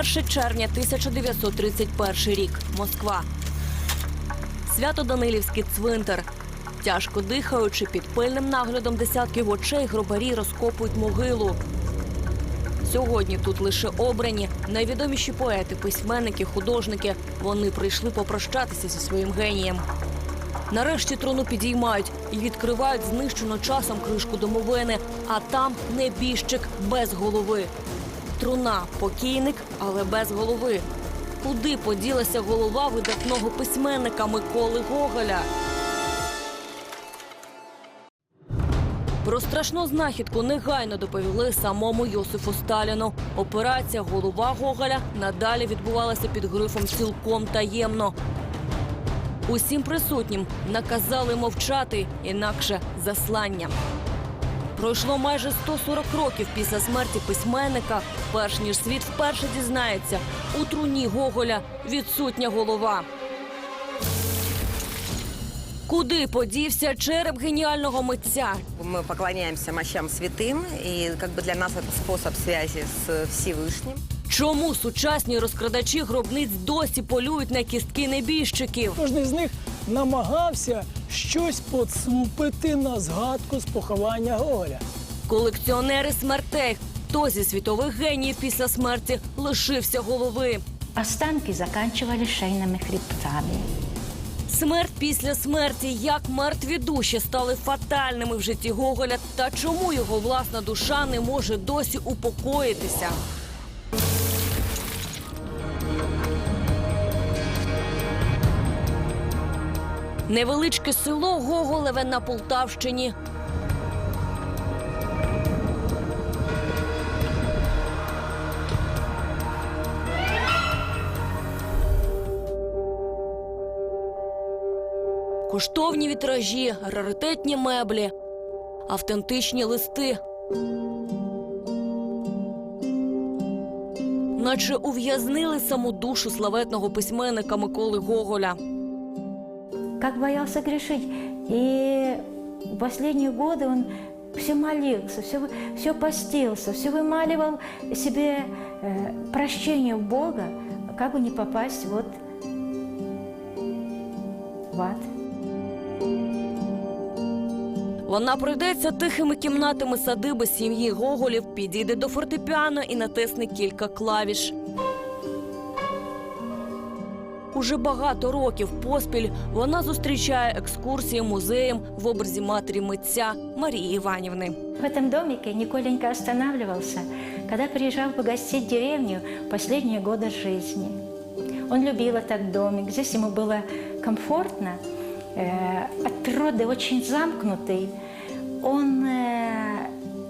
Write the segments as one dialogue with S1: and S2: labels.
S1: 1 червня 1931 рік. Москва. Свято-Данилівський цвинтар. Тяжко дихаючи під пильним наглядом десятків очей, гробарі розкопують могилу. Сьогодні тут лише обрані найвідоміші поети, письменники, художники. Вони прийшли попрощатися зі своїм генієм. Нарешті трону підіймають і відкривають знищену часом кришку домовини, а там небіжчик без голови. Труна покійник, але без голови. Куди поділася голова видатного письменника Миколи Гоголя? Про страшну знахідку негайно доповіли самому Йосифу Сталіну. Операція голова Гоголя надалі відбувалася під грифом цілком таємно. Усім присутнім наказали мовчати, інакше заслання. Пройшло майже 140 років після смерті письменника, перш ніж світ вперше дізнається, у труні Гоголя відсутня голова. Куди подівся череп геніального митця?
S2: Мы поклоняемся мощам святым, и как бы для нас это способ связи с Всевышним.
S1: Чому сучасні розкрадачі гробниць досі полюють на кістки небіжчиків?
S3: Кожен з них намагався щось поцупити на згадку з поховання Гоголя.
S1: Колекціонери смертей. Хто зі світових геніїв після смерті лишився голови?
S4: Останки заканчивались шейными хребтами.
S1: Смерть після смерті, як мертві душі стали фатальними в житті Гоголя, та чому його власна душа не може досі упокоїтися? Невеличке село Гоголеве на Полтавщині. Коштовні вітражі, раритетні меблі, автентичні листи. Наче ув'язнили саму душу славетного письменника Миколи Гоголя
S4: Как боялся грешить. И в последние годы он все молился, все, все постился, все вымаливал себе э, прощение у Бога, как бы не попасть вот в ад.
S1: Вона пройдеться тихими кімнатами садиби сім'ї Гоголів, підійде до фортепіано і натисне кілька клавіш. Уже багато років поспіль вона зустрічає екскурсії музеєм в образі матері митця Марії Іванівни.
S4: В этом домике Николенька останавливался, когда приезжал погостить в деревню в последние годы жизни. Он любил этот домик, здесь ему было комфортно, э, от природы очень замкнутый. Он э,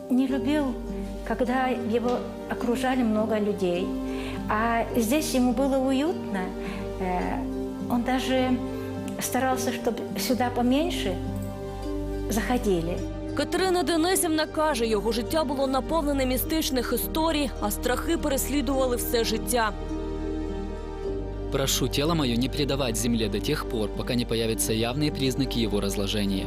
S4: не любил, когда его окружали много людей. А здесь ему было уютно. Э, он даже старался, чтобы сюда поменьше заходили.
S1: Катерина Денисівна каже, його життя було наповнене містичних історій, а страхи переслідували все життя.
S5: Прошу тело мое не предавать земле до тех пор, пока не появятся явные признаки его разложения.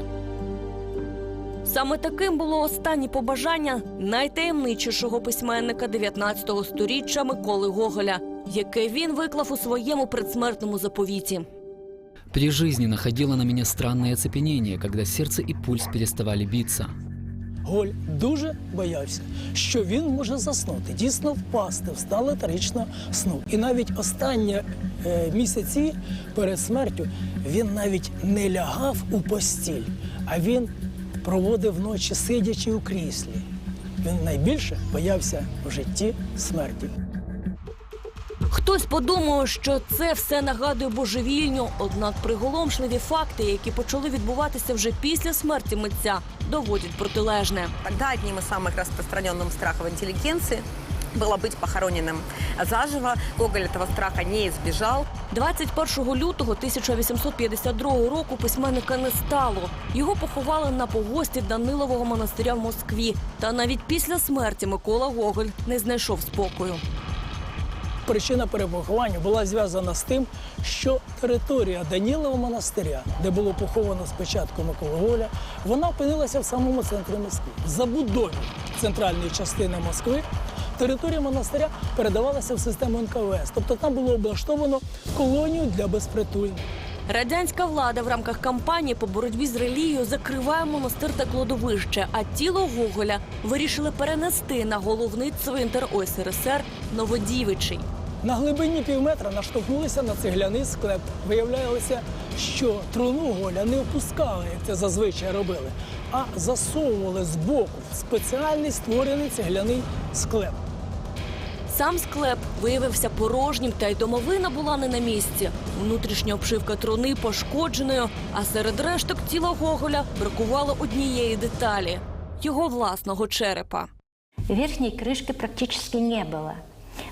S1: Саме таким було останнє побажання найтаємничішого письменника 19 століття Миколи Гоголя, яке він виклав у своєму предсмертному заповіті.
S5: При жизни находило на меня странное оцепенение, когда сердце и пульс переставали биться.
S3: Голь дуже боявся, що він може заснути, дійсно впасти в стан летаргічного сну. І навіть останні е, місяці перед смертю він навіть не лягав у постіль, а він проводив ночі сидячи у кріслі. Він найбільше боявся в житті смерті.
S1: Хтось подумав, що це все нагадує божевільню, однак приголомшливі факти, які почали відбуватися вже після смерті митця, доводять протилежне.
S2: Тогда одним из самых распространенных страхов интеллигенции было быть похороненным заживо. Гоголь этого страха не избежал.
S1: 21 лютого 1852 року письменника не стало. Його поховали на погості Данилового монастиря в Москві. Та навіть після смерті Микола Гоголь не знайшов спокою.
S3: Причина перепоховання була зв'язана з тим, що територія Данілова монастиря, де було поховано спочатку Микола Голя, вона опинилася в самому центрі Москви. Забудові центральної частини Москви територія монастиря передавалася в систему НКВС. Тобто там було облаштовано колонію для безпритульних.
S1: Радянська влада в рамках кампанії по боротьбі з релігією закриває монастир та кладовище, а тіло Гоголя вирішили перенести на головний цвинтар ОСРСР Новодівичий.
S3: На глибині півметра наштовхнулися на цегляний склеп. Виявлялося, що труну Голя не опускали, як це зазвичай робили, а засовували збоку в спеціальний створений цегляний склеп.
S1: Сам склеп виявився порожнім, та й домовина була не на місці. Внутрішня обшивка труни пошкодженою, а серед решток тіла Гоголя бракувало однієї деталі його власного черепа.
S4: Верхней крышки практически не было.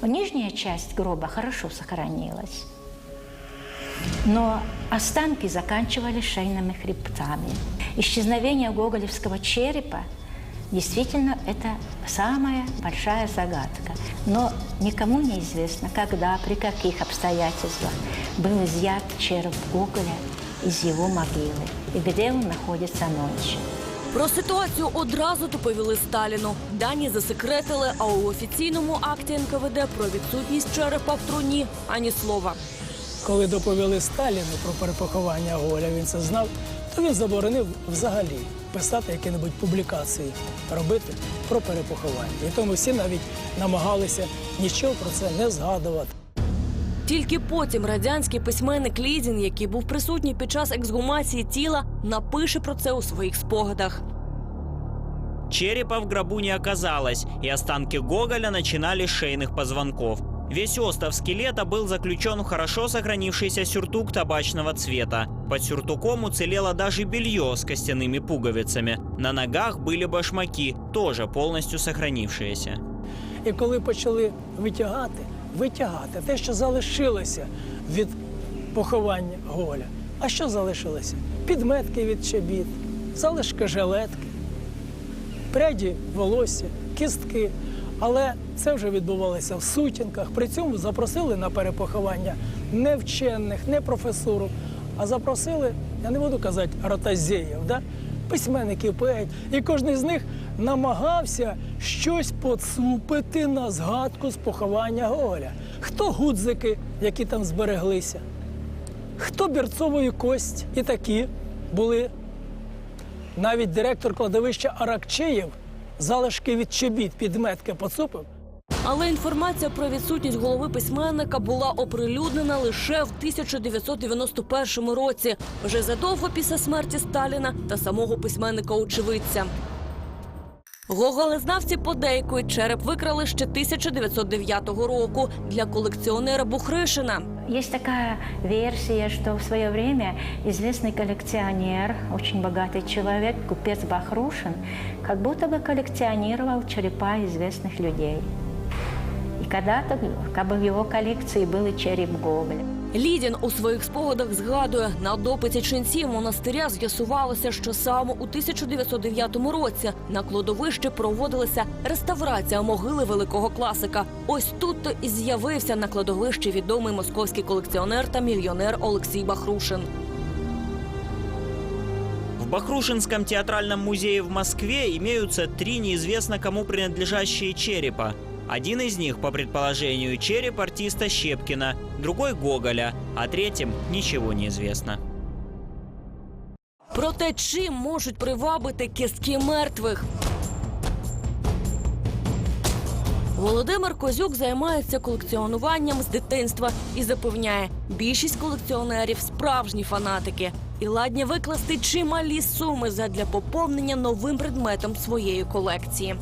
S4: Нижняя часть гроба хорошо сохранилась. Но останки заканчивались шейными хребтами. Исчезновение гоголевского черепа действительно это самая большая загадка. Но никому не известно, когда, при каких обстоятельствах был изъят череп Гоголя из его могилы и где он находится ночью.
S1: Про ситуацію одразу доповіли Сталіну. Дані засекретили, а у офіційному акті НКВД про відсутність черепа в труні ані слова.
S3: Коли доповіли Сталіну про перепоховання Голя, він це знав, то він заборонив взагалі писати які-небудь публікації, робити про перепоховання. І тому всі навіть намагалися нічого про це не згадувати.
S1: Тільки потім радянський письменник Лізін, який був присутній під час ексгумації тіла, напише про це у своїх спогадах.
S6: Черепа в гробу не оказалось, и останки Гоголя начинали с шейных позвонков. Весь остов скелета был заключен в хорошо сохранившийся сюртук табачного цвета. Под сюртуком уцелело даже белье с костяными пуговицами. На ногах были башмаки, тоже полностью сохранившиеся.
S3: І коли почали витягати, витягати те, що залишилося від поховання Голя. А що залишилося? Підметки від чобіт, залишки жилетки, пряді волосся, кістки. Але це вже відбувалося в сутінках. При цьому запросили на перепоховання не вчених, не професуру, а запросили, я не буду казати, ротазеїв, да? Письменників, поетів. І кожен з них намагався щось поцупити на згадку з поховання Гоголя. Хто гудзики, які там збереглися, хто бірцової кость і такі були. Навіть директор кладовища Аракчеєв залишки від чобіт підметки поцупив.
S1: Але інформація про відсутність голови письменника була оприлюднена лише в 1991 році, вже задовго після смерті Сталіна та самого письменника-очевидця. Гоголезнавці подейкують, череп викрали ще 1909 року для колекціонера Бухришина.
S4: Есть такая версия, что в свое время известный коллекционер, очень богатый человек, купец Бахрушин, как будто бы коллекционировал черепа известных людей. Когда-то как бы в его коллекции был и череп Гоголя.
S1: Лідін у своїх спогадах згадує, на допиті ченців монастиря з'ясувалося, що саме у 1909 році на кладовищі проводилася реставрація могили великого класика. Ось тут то і з'явився на кладовищі відомий московський колекціонер та мільйонер Олексій Бахрушин.
S6: В Бахрушинском театральном музее в Москве имеются три неизвестно кому принадлежащие черепа. Один из них, по предположению, череп артиста Щепкина, другой Гоголя, а третьим ничего не известно.
S1: Проте чим можуть привабити кістки мертвих? Володимир Козюк займається колекціонуванням з дитинства і запевняє, більшість колекціонерів справжні фанатики і ладні викласти чималі суми задля поповнення новим предметом своєї колекції.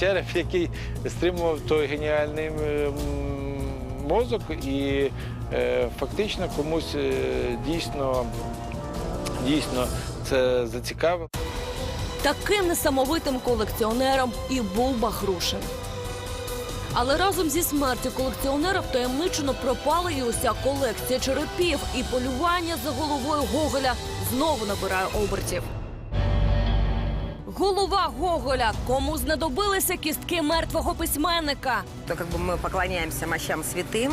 S7: череп, який стримував той геніальний мозок, і е, фактично комусь е, дійсно, дійсно це зацікавило.
S1: Таким несамовитим колекціонером і був Бахрушин. Але разом зі смертю колекціонера втаємничено пропала і уся колекція черепів, і полювання за головою Гоголя знову набирає обертів. Голова Гоголя. Кому знадобилися кістки мертвого письменника?
S2: То как бы мы поклоняемся мощам святым,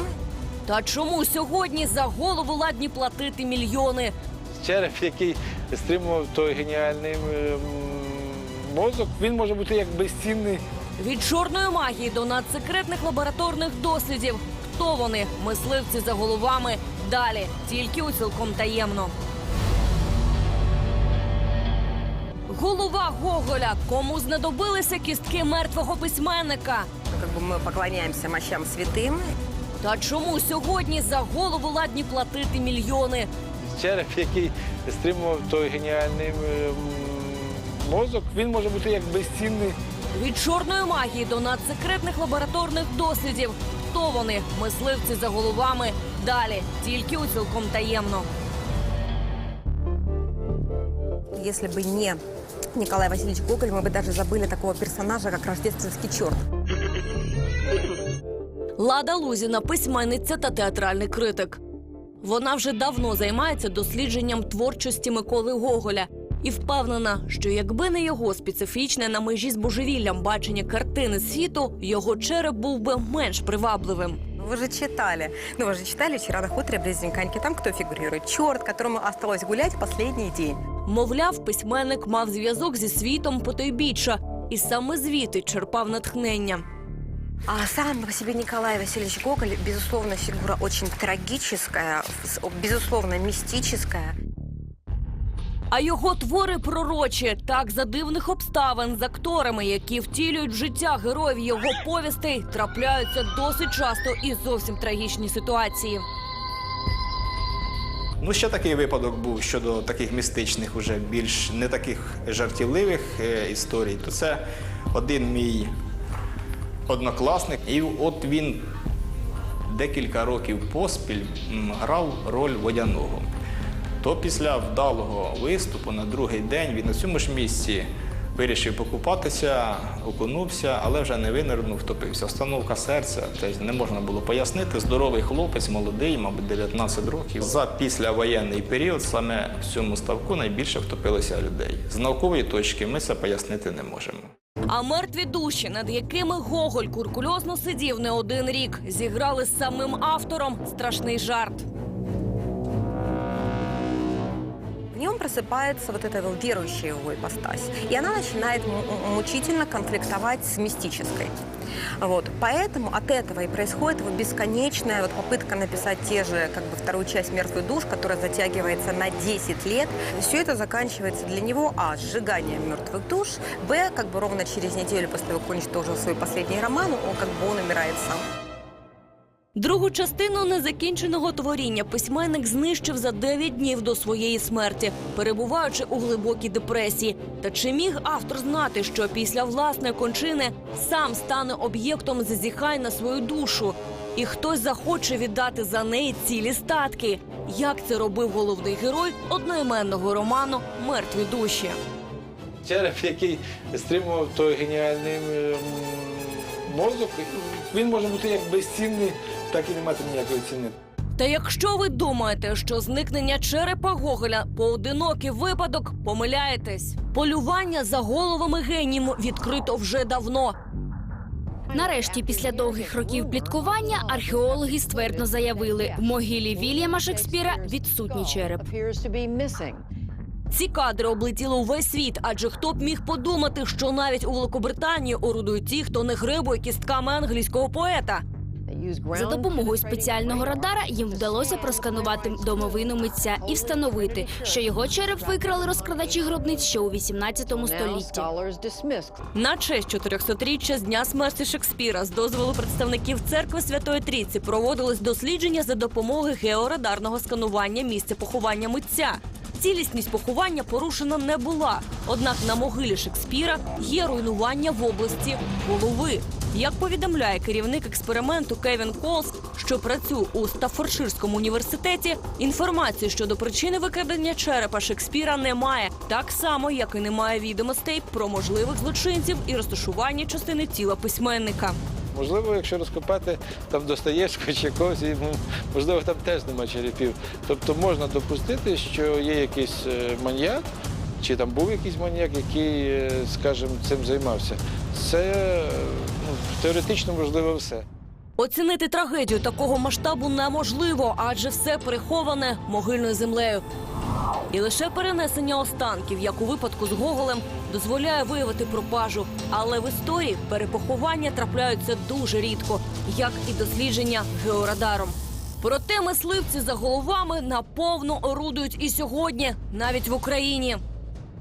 S1: Та чому сьогодні за голову ладні платити мільйони?
S7: Череп, який стримував той геніальний м, мозок, він може бути як безцінний
S1: Від чорної магії до надсекретних лабораторних дослідів. Хто вони? Мисливці за головами. Далі тільки у цілком таємно. Голова Гоголя. Кому знадобилися кістки мертвого письменника?
S2: Ну, Как бы мы поклоняемся мощам святым.
S1: Та чому сьогодні за голову ладні платити мільйони?
S7: Череп, який стримував той геніальний м, мозок, він може бути як безцінний.
S1: Від чорної магії до надсекретних лабораторних дослідів. Хто вони? Мисливці за головами. Далі тільки у цілком таємно.
S2: Если бы не Николай Васильевич Гоголь, мы бы даже забыли такого персонажа, как рождественский черт.
S1: Лада Лузіна, письменниця та театральний критик. Вона вже давно займається дослідженням творчості Миколи Гоголя і впевнена, що якби не його специфічне на межі з божевіллям бачення картини світу, його череп був би менш привабливим.
S2: Вы же читали. Ну, вы же читали «Вчера на хуторе близ Зиньканьки». Там кто фигурирует? Черт, которому осталось гулять последний день.
S1: Мовляв, письменник мав зв'язок зі світом потойбіччя, і саме звідти черпав натхнення.
S2: А сам по себе Николай Васильевич Гоголь, безусловно, фигура очень трагическая, с- безусловно, мистическая.
S1: А його твори пророчі так за дивних обставин з акторами, які втілюють життя героїв його повістей, трапляються досить часто і зовсім трагічні ситуації.
S8: Ну, ще такий випадок був щодо таких містичних, уже більш не таких жартівливих е, історій. То це один мій однокласник, і от він декілька років поспіль грав роль водяного. То після вдалого виступу на другий день він на цьому ж місці вирішив покупатися, окунувся, але вже не винирнув, втопився. Остановка серця, тобто не можна було пояснити. Здоровий хлопець, молодий, мабуть, 19 років. За післявоєнний період саме в цьому ставку найбільше втопилося людей. З наукової точки ми це пояснити не можемо.
S1: А мертві душі, над якими Гоголь куркульозно сидів не один рік, зіграли з самим автором страшний жарт.
S2: В нем просыпается вот эта вот верующая его ипостась. И она начинает мучительно конфликтовать с мистической. Вот. Поэтому от этого и происходит его бесконечная вот попытка написать те же, как бы вторую часть «Мертвый душ», которая затягивается на 10 лет. Все это заканчивается для него, а, сжиганием мертвых душ, б, как бы ровно через неделю после того, как он уничтожил свой последний роман, он как бы он умирает сам.
S1: Другу частину незакінченого творіння письменник знищив за 9 днів до своєї смерті, перебуваючи у глибокій депресії. Та чи міг автор знати, що після власної кончини сам стане об'єктом зазіхань на свою душу, і хтось захоче віддати за неї цілі статки? Як це робив головний герой одноіменного роману Мертві душі?
S7: Череп, який стримував той геніальний м, мозок, він може бути як безцінний, так і не мати ніякої ціни.
S1: Та якщо ви думаєте, що зникнення черепа Гоголя поодинокий випадок, помиляєтесь. Полювання за головами геніїв відкрито вже давно.
S9: Нарешті, після довгих років пліткування, археологи ствердно заявили, в могилі Вільяма Шекспіра відсутній череп.
S1: Ці кадри облетіли увесь світ, адже хто б міг подумати, що навіть у Великобританії орудують ті, хто не грибує кістками англійського поета.
S9: За допомогою спеціального радара їм вдалося просканувати домовину митця і встановити, що його череп викрали розкрадачі гробниць ще у 18 столітті.
S1: На честь 400-річчя з дня смерті Шекспіра з дозволу представників церкви Святої Трійці проводились дослідження за допомогою георадарного сканування місця поховання митця. Цілісність поховання порушена не була. Однак на могилі Шекспіра є руйнування в області голови. Як повідомляє керівник експерименту Кевін Колс, що працює у Стаффордширському університеті, інформації щодо причини викрадення черепа Шекспіра немає, так само як і немає відомостей про можливих злочинців і розташування частини тіла письменника.
S7: Можливо, якщо розкопати там Достоєвського чи когось, ну, можливо, там теж нема черепів. Тобто можна допустити, що є якийсь е, маньяк, чи там був якийсь маньяк, який, е, скажімо, цим займався. Це ну, теоретично можливо все.
S1: Оцінити трагедію такого масштабу неможливо, адже все приховане могильною землею. І лише перенесення останків, як у випадку з Гоголем, дозволяє виявити пропажу. Але в історії перепоховання трапляються дуже рідко, як і дослідження георадаром. Проте мисливці за головами наповно орудують і сьогодні, навіть в Україні.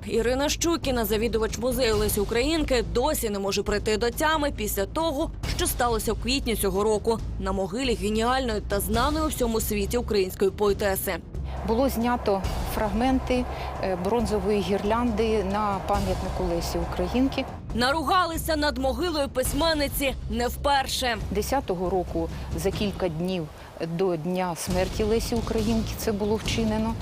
S1: Ірина Щукіна, завідувач музею Лесі Українки, досі не може прийти до тями після того, що сталося в квітні цього року на могилі геніальної та знаної у всьому світі української поетеси.
S10: Було знято фрагменти е, бронзової гірлянди на пам'ятнику Лесі Українки.
S1: Наругалися над могилою письменниці не вперше.
S10: 10-го року за кілька днів до дня смерті Лесі Українки це було вчинено.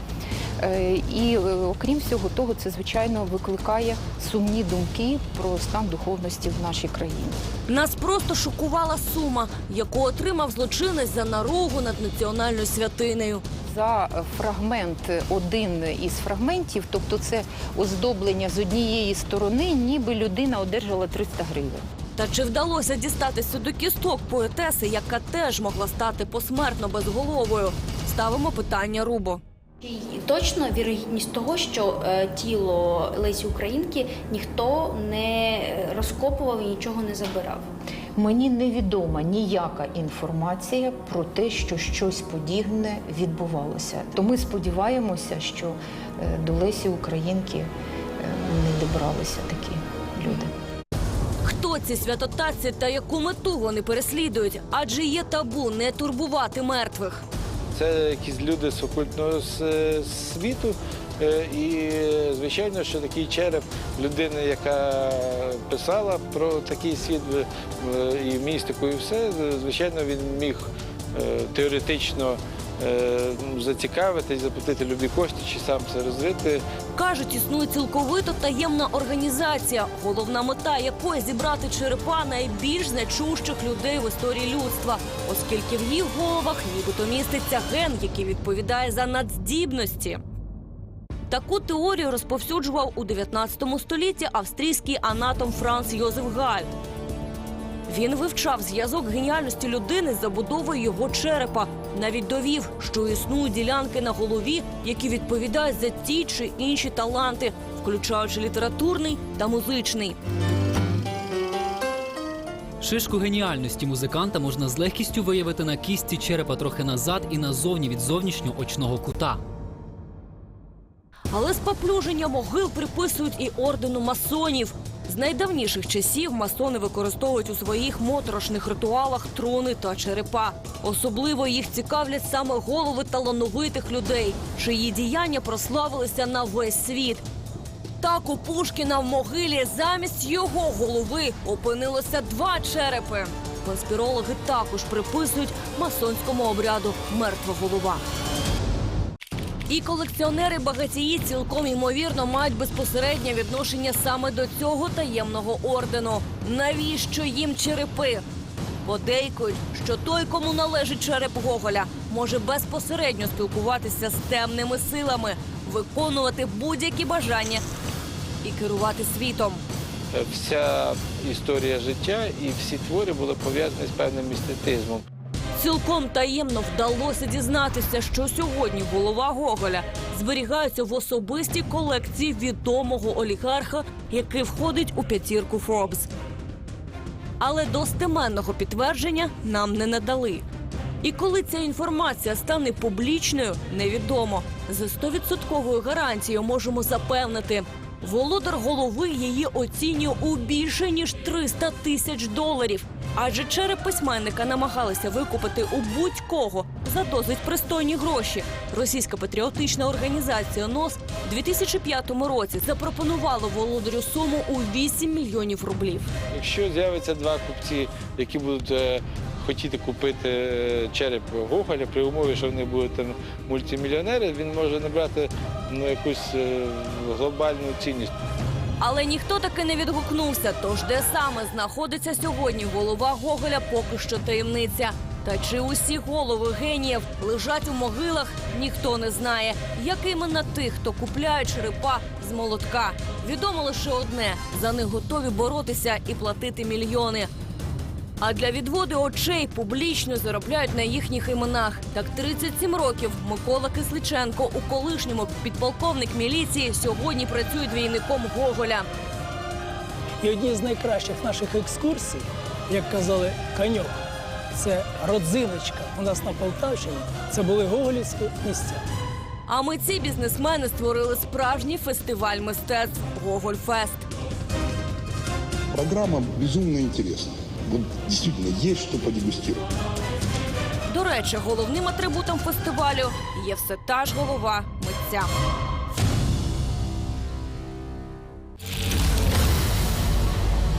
S10: Е, І е, окрім всього того, це звичайно викликає сумні думки про стан духовності в нашій країні.
S1: Нас просто шокувала сума, яку отримав злочинець за наругу над національною святинею.
S10: За фрагмент, один із фрагментів, тобто це оздоблення з однієї сторони, ніби людина одержала 300 гривень.
S1: Та чи вдалося дістатися до кісток поетеси, яка теж могла стати посмертно безголовою? Ставимо питання Рубо.
S9: Чи Точно вірогідність того, що е, тіло Лесі Українки ніхто не розкопував і нічого не забирав.
S10: Мені невідома ніяка інформація про те, що щось подібне відбувалося. То ми сподіваємося, що е, до Лесі Українки е, не добралися такі люди.
S1: Хто ці святотатці та яку мету вони переслідують? Адже є табу не турбувати мертвих.
S7: Це якісь люди з окультного світу. Е, І, звичайно, що такий череп людини, яка писала про такий світ е, і містику, і все, звичайно, він міг е, теоретично зацікавитись, заплатити любі кошти чи сам це розрити.
S1: Кажуть, існує цілковито таємна організація, головна мета якої зібрати черепа найбільш значущих людей в історії людства, оскільки в їх головах нібито міститься ген, який відповідає за надздібності. Таку теорію розповсюджував у 19 столітті австрійський анатом Франц Йозеф Галь. Він вивчав зв'язок геніальності людини з забудовою його черепа. Навіть довів, що існують ділянки на голові, які відповідають за ті чи інші таланти, включаючи літературний та музичний.
S5: Шишку геніальності музиканта можна з легкістю виявити на кісті черепа трохи назад і назовні від зовнішнього очного кута.
S1: Але споплюження могил приписують і ордену масонів. З найдавніших часів масони використовують у своїх моторошних ритуалах трони та черепа. Особливо їх цікавлять саме голови талановитих людей, чиї діяння прославилися на весь світ. Так у Пушкіна в могилі замість його голови опинилося два черепи. Конспірологи також приписують масонському обряду мертва голова. І колекціонери багатії цілком ймовірно мають безпосереднє відношення саме до цього таємного ордену. Навіщо їм черепи? Подейкують, що той, кому належить череп Гоголя, може безпосередньо спілкуватися з темними силами, виконувати будь-які бажання і керувати світом.
S7: Вся історія життя і всі твори були пов'язані з певним містицизмом.
S1: Цілком таємно вдалося дізнатися, що сьогодні голова Гоголя зберігається в особистій колекції відомого олігарха, який входить у п'ятірку Форбс. Але достеменного підтвердження нам не надали. І коли ця інформація стане публічною, невідомо. За стовідсотковою гарантією можемо запевнити. Володар голови її оцінює у більше ніж 300 тисяч доларів. Адже череп письменника намагалися викупити у будь-кого за досить пристойні гроші. Російська патріотична організація НОС у 2005 році запропонувала володарю суму у 8 мільйонів рублів.
S7: Якщо з'явиться два купці, які будуть е, хотіти купити е, череп Гоголя, при умові, що вони будуть там мультимільйонери, він може набрати ну, якусь е, глобальну цінність.
S1: Але ніхто таки не відгукнувся. Тож де саме знаходиться сьогодні голова Гоголя, поки що таємниця. Та чи усі голови геніїв лежать у могилах, ніхто не знає. Як іменно тих, хто купляє черепа з молотка. Відомо лише одне: за них готові боротися і платити мільйони. А для відводу очей публічно заробляють на їхніх іменах. Так 37 років Микола Кисличенко у колишньому підполковник міліції сьогодні працює двійником Гоголя.
S3: І одні з найкращих наших екскурсій, як казали, каньок, це родзиночка у нас на Полтавщині. Це були гоголівські місця.
S1: А митці бізнесмени створили справжній фестиваль мистецтв Гогольфест.
S11: Программа безумно интересна. Вот действительно есть что подегустировать.
S1: До речі, головним атрибутом фестивалю є все та ж голова митця.